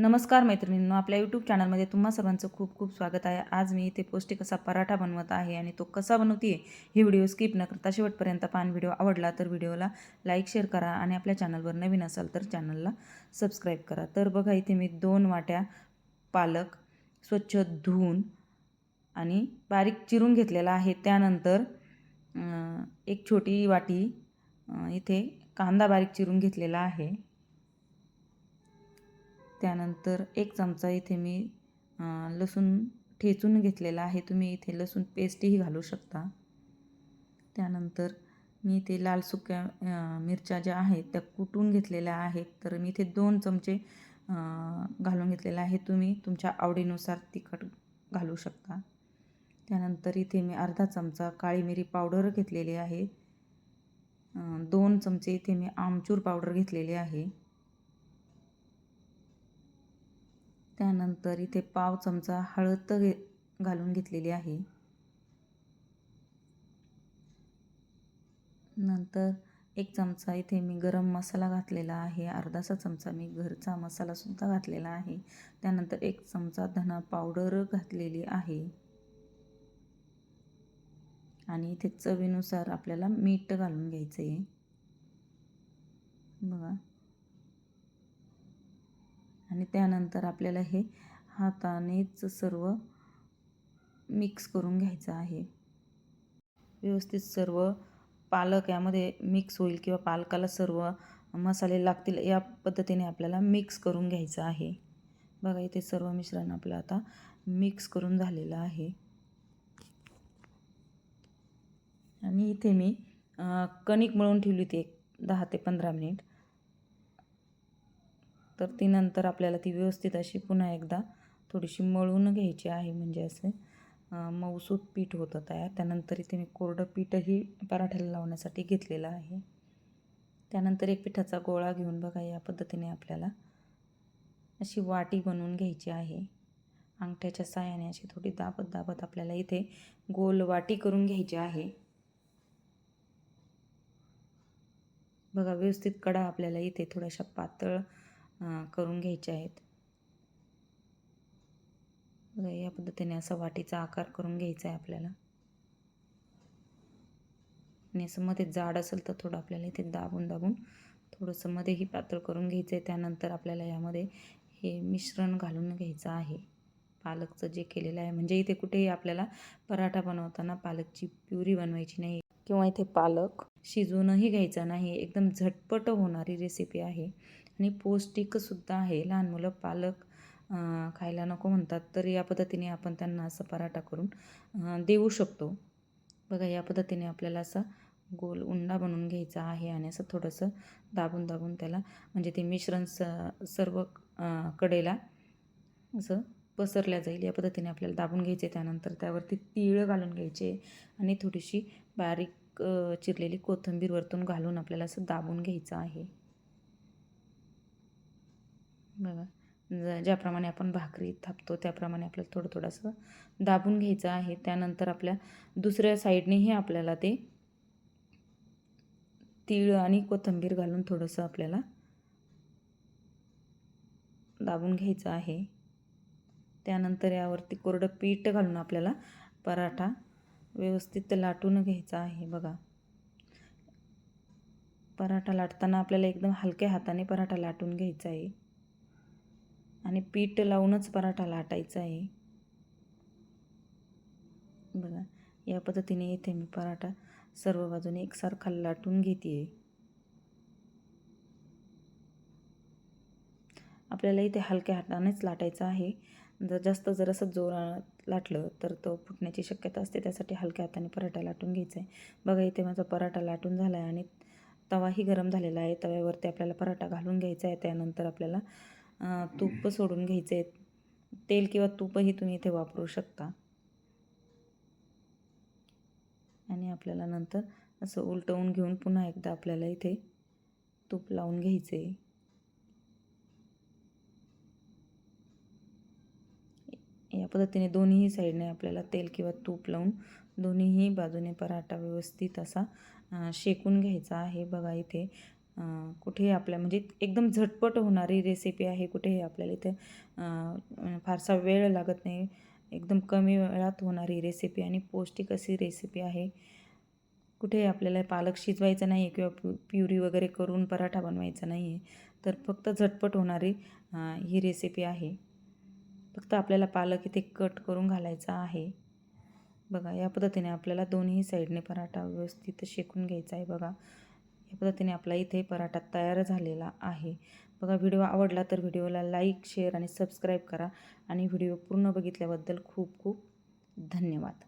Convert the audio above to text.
नमस्कार मैत्रिणींनो आपल्या यूट्यूब चॅनलमध्ये तुम्हा सर्वांचं खूप खूप स्वागत आहे. आज मी इथे पौष्टिक असा पराठा बनवत आहे आणि तो कसा बनवते ही व्हिडिओ स्किप न करता शेवटपर्यंत पान व्हिडिओ आवडला तर व्हिडिओला लाईक शेअर करा आणि आपल्या चॅनलवर नवीन असाल तर चॅनलला सबस्क्राईब करा. तर बघा इथे मी दोन वाट्या पालक स्वच्छ धुवून आणि बारीक चिरून घेतलेला आहे. त्यानंतर एक छोटी वाटी इथे कांदा बारीक चिरून घेतलेला आहे. त्यानंतर एक चमचा इथे मी लसूण ठेचून घेतलेला आहे. तुम्ही इथे लसूण पेस्टही घालू शकता. त्यानंतर मी इथे लाल सुक्या मिरच्या ज्या आहेत त्या कुटून घेतलेल्या आहेत. तर मी इथे दोन चमचे घालून घेतलेले आहे तुम्ही तुमच्या आवडीनुसार तिखट घालू शकता. त्यानंतर इथे मी अर्धा चमचा काळी मिरी पावडर घेतलेली आहे. दोन चमचे इथे मी आमचूर पावडर घेतलेली आहे. त्यानंतर इथे पाव चमचा हळद घे घालून घेतलेली आहे. नंतर एक चमचा इथे मी गरम मसाला घातलेला आहे. अर्धासा चमचा मी घरचा मसालासुद्धा घातलेला आहे. त्यानंतर एक चमचा धना पावडर घातलेली आहे. आणि इथे चवीनुसार आपल्याला मीठ घालून घ्यायचं आहे बघा. आणि त्यानंतर आपल्याला हे हातानेच सर्व मिक्स करून घ्यायचं आहे. व्यवस्थित सर्व पालक यामध्ये मिक्स होईल किंवा पालकाला सर्व मसाले लागतील या पद्धतीने आपल्याला मिक्स करून घ्यायचं आहे. बघा इथे सर्व मिश्रण आपलं आता मिक्स करून झालेलं आहे. आणि इथे मी कणिक मळून ठेवली होती एक दहा ते पंधरा मिनिट. तर ती नंतर आपल्याला ती व्यवस्थित अशी पुन्हा एकदा थोडीशी मळून घ्यायची आहे म्हणजे असे मऊसूत पीठ होतं तयार. त्यानंतर इथे मी कोरडं पीठही पराठ्याला लावण्यासाठी घेतलेलं आहे. त्यानंतर एक पिठाचा गोळा घेऊन बघा या पद्धतीने आपल्याला अशी वाटी बनवून घ्यायची आहे. अंगठ्याच्या साह्याने अशी थोडी दाबत दाबत आपल्याला इथे गोल वाटी करून घ्यायची आहे. बघा व्यवस्थित कडा आपल्याला इथे थोड्याशा पातळ करून घ्यायचे आहेत. बघा या पद्धतीने असा वाटीचा आकार करून घ्यायचा आहे आपल्याला. आणि असं मध्ये जाड असेल तर थोडं आपल्याला इथे दाबून दाबून थोडंसं मध्येही पातळ करून घ्यायचं आहे त्यानंतर आपल्याला यामध्ये हे मिश्रण घालून घ्यायचं आहे. पालकचं जे केलेलं आहे म्हणजे इथे कुठेही आपल्याला पराठा बनवताना पालकची प्युरी बनवायची नाही किंवा इथे पालक शिजवूनही घ्यायचा नाही. एकदम झटपट होणारी रेसिपी आहे. आणि पौष्टिकसुद्धा आहे. लहान मुलं पालक खायला नको म्हणतात तर या पद्धतीने आपण त्यांना असं पराठा करून देऊ शकतो. बघा या पद्धतीने आपल्याला असा गोल उंडा बनवून घ्यायचा आहे आणि असं थोडंसं दाबून दाबून त्याला म्हणजे ते मिश्रण स सर्व कडेला असं पसरल्या जाईल. या पद्धतीने आपल्याला दाबून घ्यायचे त्यानंतर त्यावरती तीळ घालून घ्यायचे आणि थोडीशी बारीक चिरलेली कोथिंबीर वरतून घालून आपल्याला असं दाबून घ्यायचं आहे. बघा. ज ज्याप्रमाणे आपण भाकरी थापतो त्याप्रमाणे आपल्याला थोडं थोडंसं दाबून घ्यायचं आहे. त्यानंतर आपल्या दुसऱ्या साईडनेही आपल्याला ते तीळ आणि कोथिंबीर घालून थोडंसं आपल्याला दाबून घ्यायचं आहे. त्यानंतर यावरती कोरडं पीठ घालून आपल्याला पराठा व्यवस्थित लाटून घ्यायचा आहे. बघा. पराठा लाटताना आपल्याला एकदम हलक्या हाताने पराठा लाटून घ्यायचा आहे. आणि पीठ लावूनच पराठा लाटायचा आहे. बघा या पद्धतीने इथे मी पराठा सर्व बाजूने एकसारखा लाटून घेते आपल्याला इथे हलक्या हातानेच लाटायचं आहे. जर जास्त जर असं जोरात लाटलं तर तो फुटण्याची शक्यता असते. त्यासाठी हलक्या हाताने पराठा लाटून घ्यायचा आहे. बघा इथे माझा पराठा लाटून झाला आहे आणि तवाही गरम झालेला आहे. तव्यावरती आपल्याला पराठा घालून घ्यायचा आहे. त्यानंतर आपल्याला तूप सोडून घ्यायचं. आहे तेल किंवा तूपही तुम्ही इथे वापरू शकता. आणि आपल्याला नंतर असं उलटवून घेऊन पुन्हा एकदा आपल्याला इथे तूप लावून घ्यायचं. आहे या पद्धतीने दोन्ही साईडने आपल्याला तेल किंवा तूप लावून दोन्हीही बाजूने पराठा व्यवस्थित असा शेकून घ्यायचा आहे. बघा इथे कुठेही आपल्या म्हणजे एकदम झटपट होणारी रेसिपी आहे कुठेही आपल्याला इथे फारसा वेळ लागत नाही. एकदम कमी वेळात होणारी रेसिपी आणि पौष्टिक अशी रेसिपी आहे. कुठेही आपल्याला पालक शिजवायचा नाही आहे किंवा प्यु प्युरी वगैरे करून पराठा बनवायचा नाही आहे तर फक्त झटपट होणारी ही रेसिपी आहे. फक्त आपल्याला पालक इथे कट करून घालायचा आहे. बघा या पद्धतीने आपल्याला दोन्ही साईडने पराठा व्यवस्थित शेकून घ्यायचा आहे बघा. या पद्धतीने आपला इथे पराठा तयार झालेला आहे. बघा व्हिडिओ आवडला तर व्हिडिओला लाईक शेअर आणि सबस्क्राईब करा. आणि व्हिडिओ पूर्ण बघितल्याबद्दल खूप खूप धन्यवाद.